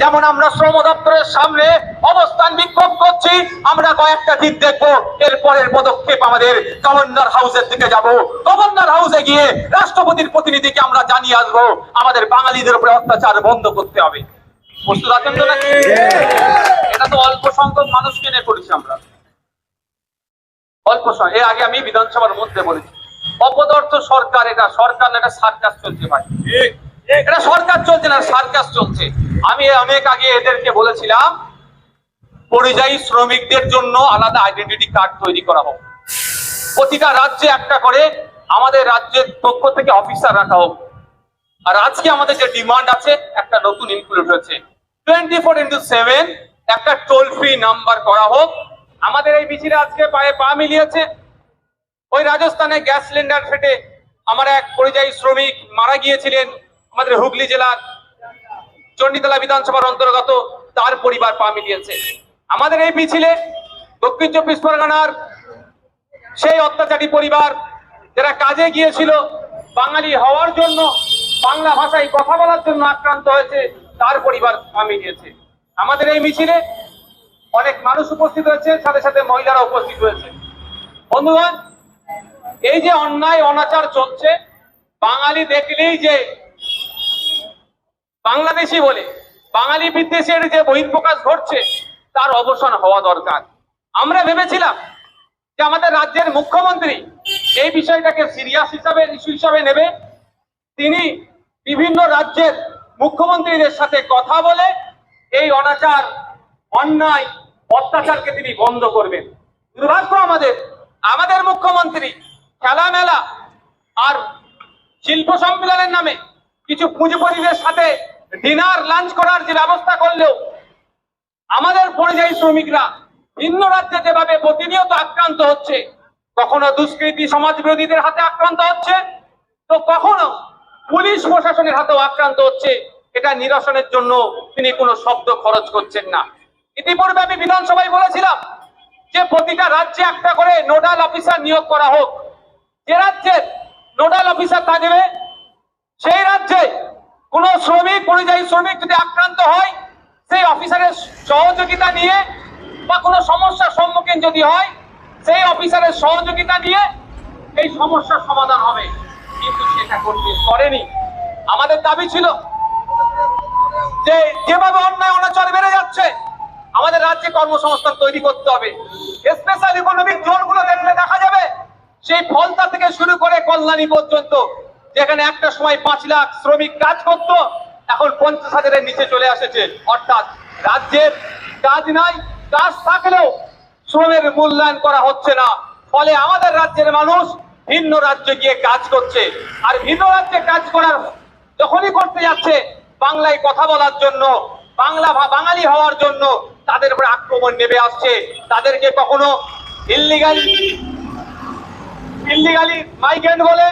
যেমন আমরা শ্রম দপ্তরের সামনে অবস্থান বিক্ষোভ করছি, আমরা কয়েকটা দিন দেখব। এর পরের পদক্ষেপ আমাদের গভর্নর হাউসের দিকে যাব। গভর্নর হাউসে গিয়ে রাষ্ট্রপতির প্রতিনিধিকে আমরা জানিয়ে আসব। আমাদের বাঙালিদের উপরে অত্যাচার বন্ধ করতে হবে। প্রস্তুত আছেন তো নাকি? এটা তো অল্প সংখ্যক মানুষকে নিয়ে করেছি আমরা। অল্প সময় এর আগে আমি বিধানসভার মধ্যে বলেছি। অপদার্থ সরকার এটা সরকার এটা সার্কাস চলছে ভাই। এটা সরকার চলছে না, সার্কাস চলছে। আমি অনেক আগে এদেরকে বলেছিলাম, পরিযায়ী শ্রমিকদের জন্য আলাদা আইডেন্টিটি কার্ড তৈরি করা হোক। প্রতিটা রাজ্যে একটা করে আমাদের রাজ্যের পক্ষ থেকে অফিসার রাখা হোক। আর আজকে আমাদের যে ডিমান্ড আছে, একটা নতুন ইনক্লুড হয়েছে। টোয়েন্টি ফোর ইন্টু সেভেন একটা টোল ফ্রি নাম্বার করা হোক। আমাদের এই মিছিলে আজকে পায়ে পা মিলিয়েছে। ওই রাজস্থানে গ্যাস সিলিন্ডার ফেটে আমার এক পরিযায়ী শ্রমিক মারা গিয়েছিলেন। আমাদের হুগলি জেলার চণ্ডীতলা বিধানসভার অন্তর্গত তার পরিবার পা মিলিয়েছে। আমাদের এই মিছিলে দক্ষিণ চব্বিশ পরগনার সেই অত্যাচারী পরিবার যারা কাজে গিয়েছিল, বাঙালি হওয়ার জন্য, বাংলা ভাষায় কথা বলার জন্য আক্রান্ত হয়েছে, তার পরিবার পা মিলিয়েছে। আমাদের এই মিছিলে অনেক মানুষ উপস্থিত হয়েছে, সাথে সাথে মহিলারা উপস্থিত হয়েছে। বন্ধুগণ, এই যে অন্যায়, অনাচার চলছে, বাঙালি দেখলেই যে বাংলাদেশি বলে, বাঙালি বিদ্বেষের যে বহিঃপ্রকাশ ঘটছে, তার অবসান হওয়া দরকার। আমরা ভেবেছিলাম যে আমাদের রাজ্যের মুখ্যমন্ত্রী এই বিষয়টাকে সিরিয়াস হিসাবে, ইস্যু হিসাবে নেবে। তিনি বিভিন্ন রাজ্যের মুখ্যমন্ত্রীদের সাথে কথা বলে এই অনাচার, অন্যায়, অত্যাচারকে তিনি বন্ধ করবেন। দুর্ভাগ্য আমাদের আমাদের মুখ্যমন্ত্রী খেলামেলা আর শিল্প সম্মেলনের নামে কিছু পুঁজিপতিদের সাথে ডিনার লাঞ্চ করার যে ব্যবস্থা করলেও আমাদের পরিযায়ী শ্রমিকরা ভিন্ন রাজ্যে যেভাবে প্রতিনিয়ত আক্রান্ত হচ্ছে, কখনো দুষ্কৃতী সমাজ বিরোধীদের হাতে আক্রান্ত হচ্ছে, তো কখনো পুলিশ প্রশাসনের হাতেও আক্রান্ত হচ্ছে, এটা নিরসনের জন্য তিনি কোনো শব্দ খরচ করছেন না। ইতিপূর্বে আমি বিধানসভায় বলেছিলাম যে প্রতিটা রাজ্যে একটা করে নোডাল অফিসার নিয়োগ করা হোক। যে রাজ্যের নোডাল অফিসার থাকবে, সেই রাজ্যে কোন শ্রমিক পরিযায়ী শ্রমিক যদি আক্রান্ত হয়, সেই অফিসারের সহযোগিতা নিয়ে বা কোনো সমস্যার সম্মুখীন যদি হয়, সেই অফিসারের সহযোগিতা নিয়ে এই সমস্যার সমাধান হবে। কিন্তু সেটা করতে করেনি আমাদের দাবি ছিল যে যেভাবে অন্যায় অনাচার বেড়ে যাচ্ছে, আমাদের রাজ্যে কর্মসংস্থান তৈরি করতে হবে। স্পেশাল ইকোনমিক জোনগুলো দেখলে দেখা যাবে, সেই ফলতা থেকে শুরু করে কল্যাণী পর্যন্ত যেখানে একটা সময় পাঁচ লাখ শ্রমিক কাজ করত, এখন পঞ্চাশ হাজারের নিচে চলে আসেছে। অর্থাৎ রাজ্যের কাজ নাই, কাজ থাকলেও শ্রমের মূল্যায়ন করা হচ্ছে না। ফলে আমাদের রাজ্যের মানুষ ভিন্ন রাজ্যে গিয়ে কাজ করছে। আর ভিন্ন রাজ্যে কাজ করার যখনই করতে যাচ্ছে, বাংলায় কথা বলার জন্য, বাংলা বাঙালি হওয়ার জন্য তাদের উপরে আক্রমণ নেমে আসছে। তাদেরকে কখনো ইল্লিগাল ইল্লিগালি মাইগ্রেন্ট বলে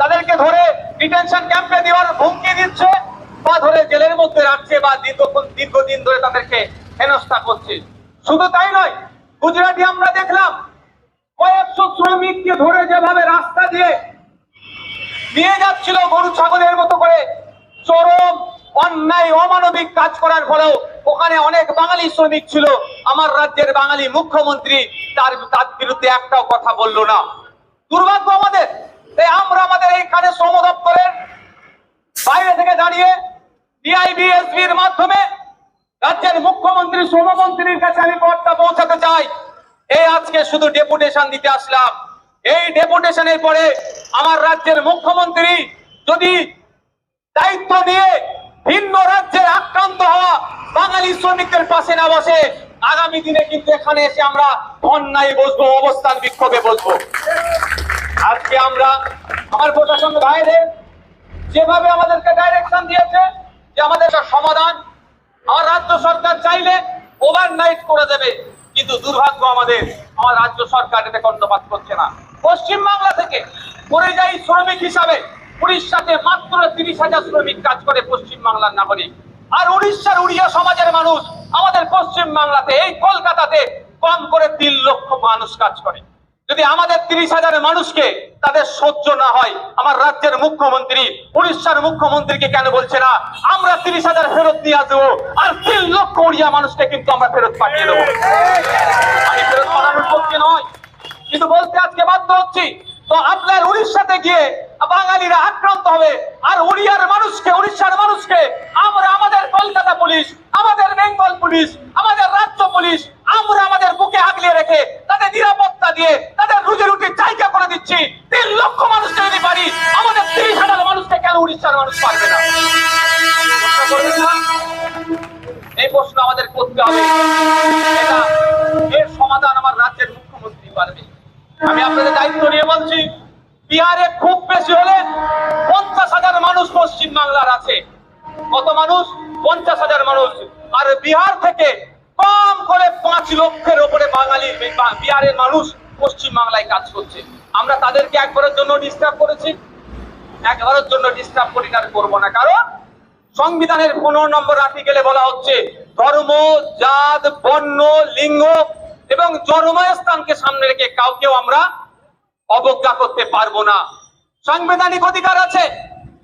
তাদেরকে ধরে ডিটেনশন ক্যাম্পে দেওয়ার হুমকি দিচ্ছে বা ধরে জেলের মধ্যে রাখছে বা দীর্ঘক্ষণ দীর্ঘদিন ধরে তাদেরকে হেনস্থা করছে। শুধু তাই নয়, গুজরাটি আমরা দেখলাম কয়েকশো শ্রমিককে ধরে যেভাবে রাস্তা দিয়ে নিয়ে যাচ্ছিল গরু ছাগলের মতো করে চরম অন্যায়, অমানবিক কাজ করার ফলেও ওখানে অনেক বাঙালি শ্রমিক ছিল। আমার রাজ্যের বাঙালি মুখ্যমন্ত্রী তার তার বিরুদ্ধে একটাও কথা বলল না। দুর্ভাগ্য আমাদের তাই আমরা আমাদের এইখানে শ্রম দপ্তরের বাইরে থেকে দাঁড়িয়ে ডিআইবিএসবির মাধ্যমে রাজ্যের মুখ্যমন্ত্রী, শ্রমমন্ত্রীর কাছে আমি বার্তা পৌঁছাতে চাই। এই আজকে শুধু ডেপুটেশন দিতে আসলাম। এই ডেপুটেশনের পরে আমার রাজ্যের মুখ্যমন্ত্রী যদি দায়িত্ব নিয়ে ভিন্ন রাজ্যের আক্রান্ত হওয়া বাঙালি শ্রমিকদের পাশে না বসে, আগামী দিনে কিন্তু এখানে এসে আমরা অন্যায় বসবো, অবস্থান বিক্ষোভে বসবো। আজকে আমরা আমার প্রশাসন ভাইদের যেভাবে আমাদেরকে ডাইরেকশন দিয়েছে যে আমাদের সমাধান, আমার রাজ্য সরকার চাইলে ওভারনাইট করে দেবে, কিন্তু দুর্ভাগ্য আমাদের, আমার রাজ্য সরকার এতে কর্ণপাত করছে না। পশ্চিম বাংলা থেকে পরিযায়ী শ্রমিক হিসাবে, উড়িষ্যাতে মাত্র তিরিশ হাজার শ্রমিক কাজ করে পশ্চিম বাংলার নাগরিক। আর উড়িষ্যার উড়িয়া সমাজের মানুষ আমাদের পশ্চিম বাংলাতে এই কলকাতাতে কম করে তিন লক্ষ মানুষ কাজ করে। যদি আমাদের তিরিশ হাজার মানুষকে তাদের সহ্য না হয়, আমার রাজ্যের মুখ্যমন্ত্রী, উড়িষ্যার মুখ্যমন্ত্রীকে কেন বলছে না? আমরা তিরিশ হাজার ফেরত দিয়ে আসব, আর তিন লক্ষ উড়িয়া মানুষকে কিন্তু আমরা ফেরত পাঠিয়ে দেবো। আমি ফেরত পাঠানোর পক্ষে নয় কিন্তু বলতে আজকে বাধ্য হচ্ছি, তো আপনার উড়িষ্যাতে গিয়ে বাঙালিরা আক্রান্ত হবে, আর উড়িয়ার মানুষকে, উড়িষ্যার মানুষকে আমরা আমাদের কলকাতা পুলিশ, আমাদের বেঙ্গল পুলিশ, আমাদের রাজ্য পুলিশ, আমরা আমাদের বুকে আগলিয়ে রেখে তাদের নিরাপত্তা দিয়ে তাদের রুজি রুটির জায়গা করে দিচ্ছি তিন লক্ষ মানুষকে যদি পারি আমাদের তিরিশ হাজার মানুষকে কেন উড়িষ্যার মানুষ পারবে না প্রশ্ন করবেন না? এই প্রশ্ন আমাদের করতে হবে এটা এর সমাধান আমার রাজ্যের মুখ্যমন্ত্রী পারবে আমি আপনাদের দায়িত্ব নিয়ে বলছি বিহারে খুব বেশি হলে পঞ্চাশ হাজার মানুষ পশ্চিম বাংলার আছে। কত মানুষ? পঞ্চাশ হাজার মানুষ। আর বিহার থেকে কম করে পাঁচ লক্ষের ওপরে বাঙালি বা- বিহারের মানুষ পশ্চিম বাংলায় কাজ করছে। আমরা তাদেরকে একবারের জন্য ডিস্টার্ব করেছি। একবারের জন্য ডিস্টার্ব করি না করব না। কারণ সংবিধানের পনেরো নম্বর আর্টিকেলে বলা হচ্ছে, ধর্ম, জাত, বর্ণ, লিঙ্গ এবং জন্মস্থানকে সামনে রেখে কাউকেও আমরা অবজ্ঞা করতে পারব না। সাংবিধানিক অধিকার আছে।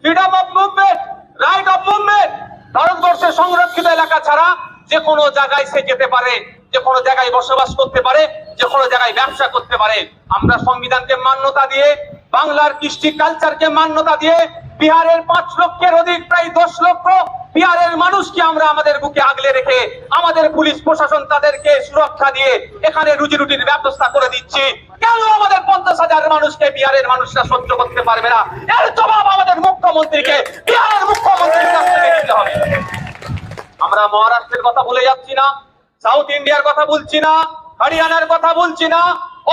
Freedom of movement right of movement ভারতবর্ষের সংরক্ষিত এলাকা ছাড়া যে কোনো জায়গায় সে যেতে পারে, যে কোনো জায়গায় বসবাস করতে পারে, যে কোনো জায়গায় ব্যবসা করতে পারে। আমরা সংবিধানকে মান্যতা দিয়ে, বাংলার কৃষ্টি কালচারকে মান্যতা দিয়ে, বিহারের পাঁচ লক্ষের অধিক, প্রায় দশ লক্ষ বিহারের মানুষকে আমরা আমাদের বুকে আগলে রেখে, আমাদের পুলিশ প্রশাসন তাদেরকে সুরক্ষা দিয়ে এখানে রুজি রুটির ব্যবস্থা করে দিচ্ছি। কেন আমাদের পঞ্চাশ হাজার মানুষকে বিহারের মানুষরা সহ্য করতে পারবে না। এর জবাব আমাদের মুখ্যমন্ত্রীকে, বিহারের মুখ্যমন্ত্রীর হবে। আমরা মহারাষ্ট্রের কথা যাচ্ছি না, সাউথ ইন্ডিয়ার কথা বলছি না, হরিয়ানার কথা বলছি না,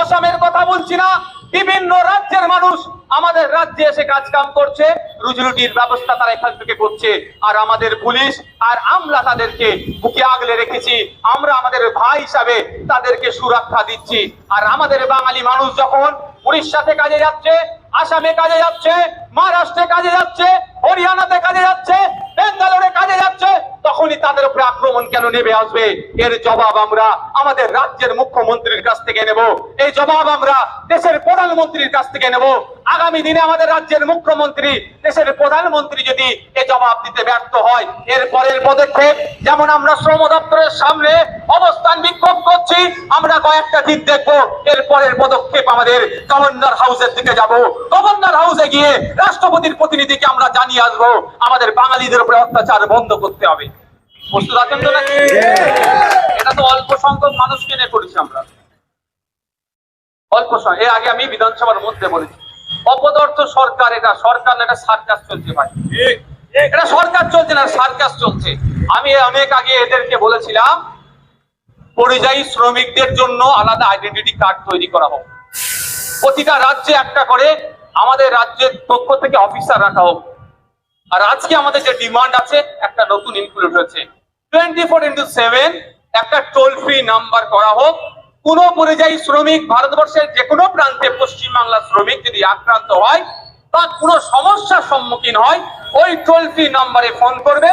অসমের কথা বলছি না, বিভিন্ন রাজ্যের মানুষ আমাদের রাজ্যে এসে কাজ কাম করছে রুজি রুটির ব্যবস্থা তারা এখান থেকে করছে, আর আমাদের পুলিশ আর আমরা তাদেরকে বুকে আগলে রেখেছি, আমরা আমাদের ভাই হিসাবে তাদেরকে সুরক্ষা দিচ্ছি, আর আমাদের বাঙালি মানুষ যখন উড়িষ্যাতে কাজে যাচ্ছে আসামে কাজে যাচ্ছে মহারাষ্ট্রে কাজে যাচ্ছে হরিয়ানাতে কাজে যাচ্ছে। তাদের উপরে আক্রমণ কেন নেমে আসবে? এর জবাব আমরা আমাদের রাজ্যের মুখ্যমন্ত্রীর কাছ থেকে নেব। এই জবাব আমরা দেশের প্রধানমন্ত্রীর কাছ থেকে নেব। আগামী দিনে আমাদের রাজ্যের মুখ্যমন্ত্রী দেশের প্রধানমন্ত্রী যদি এ জবাব দিতে ব্যর্থ হয়, এর পরের পদক্ষেপ, যেমন আমরা শ্রম দপ্তরের সামনে অবস্থান বিক্ষোভ করছি, আমরা কয়েকটা দিন দেখব। এর পরের পদক্ষেপ আমাদের গভর্নর হাউসের দিকে যাব। গভর্নর হাউসে গিয়ে রাষ্ট্রপতির প্রতিনিধিকে আমরা জানিয়ে আসব। আমাদের বাঙালিদের উপরে অত্যাচার বন্ধ করতে হবে। প্রস্তুত আছেন তো নাকি? এটা তো অল্প সংখ্যক মানুষকে নিয়ে করেছি আমরা। অল্প সময় এর আগে আমি বিধানসভার মধ্যে বলেছি। অপদার্থ সরকার এটা সরকার এটা সার্কাস চলছে ভাই। এটা সরকার চলছে না, সার্কাস চলছে। আমি অনেক আগে এদেরকে বলেছিলাম, পরিযায়ী শ্রমিকদের জন্য আলাদা আইডেন্টিটি কার্ড তৈরি করা হোক। প্রতিটা রাজ্যে একটা করে আমাদের রাজ্যের পক্ষ থেকে অফিসার রাখা হোক। আর আজকে আমাদের যে ডিমান্ড আছে, একটা নতুন ইনক্লুড হয়েছে। সম্মুখীন হয়, ওই টোল ফ্রি ফোন করবে।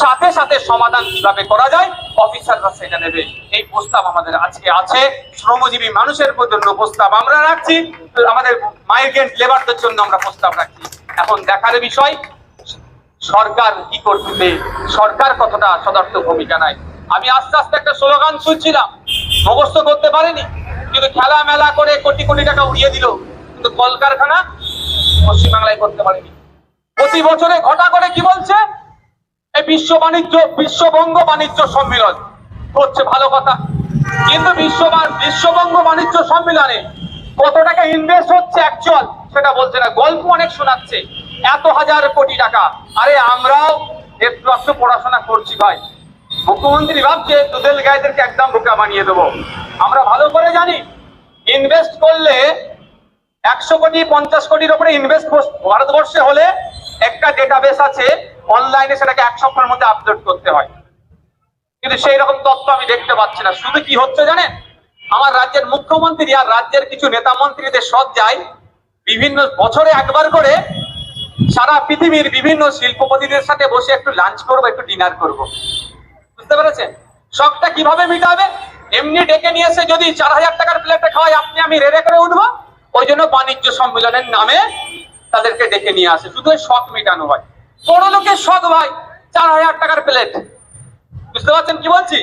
সাথে সাথে সমাধান কীভাবে করা যায় অফিসাররা সেটা নেবে। এই প্রস্তাব আমাদের আজকে আছে। শ্রমজীবী মানুষের জন্য প্রস্তাব আমরা রাখছি। আমাদের মাইগ্রেন্ট লেবারদের জন্য আমরা প্রস্তাব রাখছি। এখন দেখার বিষয় সরকার কি করবে সরকার কতটা সদর্থ ভূমিকা নেয়? আমি আস্তে আস্তে একটা স্লোগান শুনছিলাম। মুখস্থ করতে পারিনি, কিন্তু খেলা মেলা করে কোটি কোটি টাকা উড়িয়ে দিল। কিন্তু কলকারখানা পশ্চিমবাংলায় করতে পারেনি। প্রতি বছরে ঘটা করে কি বলছে? এই বিশ্ব বাণিজ্য, বিশ্ববঙ্গ বাণিজ্য সম্মেলন। হচ্ছে ভালো কথা। কিন্তু বিশ্ব বিশ্ববঙ্গ বাণিজ্য সম্মেলনে কত টাকা ইনভেস্ট হচ্ছে অ্যাকচুয়াল সেটা বলছে না। গল্প অনেক শোনাচ্ছে। এত হাজার কোটি টাকা। আরে আমরাও একটু পড়াশোনা করছি ভাই। মুখ্যমন্ত্রী ভাবছে দুধেল গায়েদেরকে একদম বোকা বানিয়ে দেবো। আমরা ভালো করে জানি ইনভেস্ট করলে একশো কোটি, পঞ্চাশ কোটির উপরে ইনভেস্ট ভারতবর্ষে হলে একটা ডেটাবেস আছে অনলাইনে সেটাকে এক সপ্তাহের মধ্যে আপলোড করতে হয়। কিন্তু সেই রকম তথ্য আমি দেখতে পাচ্ছি না। শুধু কি হচ্ছে জানেন? আমার রাজ্যের মুখ্যমন্ত্রী আর রাজ্যের কিছু নেতা মন্ত্রীদের সব যায় বিভিন্ন বছরে একবার করে সারা পৃথিবীর বিভিন্ন শিল্পপতিদের সাথে বসে একটু লাঞ্চ করব, একটু ডিনার করব। বুঝতে পেরেছেন? শখটা কীভাবে মিটাবে? এমনি ডেকে নিয়ে এসে যদি চার হাজার টাকার প্লেটে খাওয়াই, আপনি আমি রেড়ে করে উঠবো। ওই জন্য বাণিজ্য সম্মেলনের নামে তাদেরকে ডেকে নিয়ে আসে। শুধু শখ মেটানো হয়। বড় লোকের শখ ভাই, চার হাজার টাকার প্লেট বুঝতে পারছেন কি বলছি?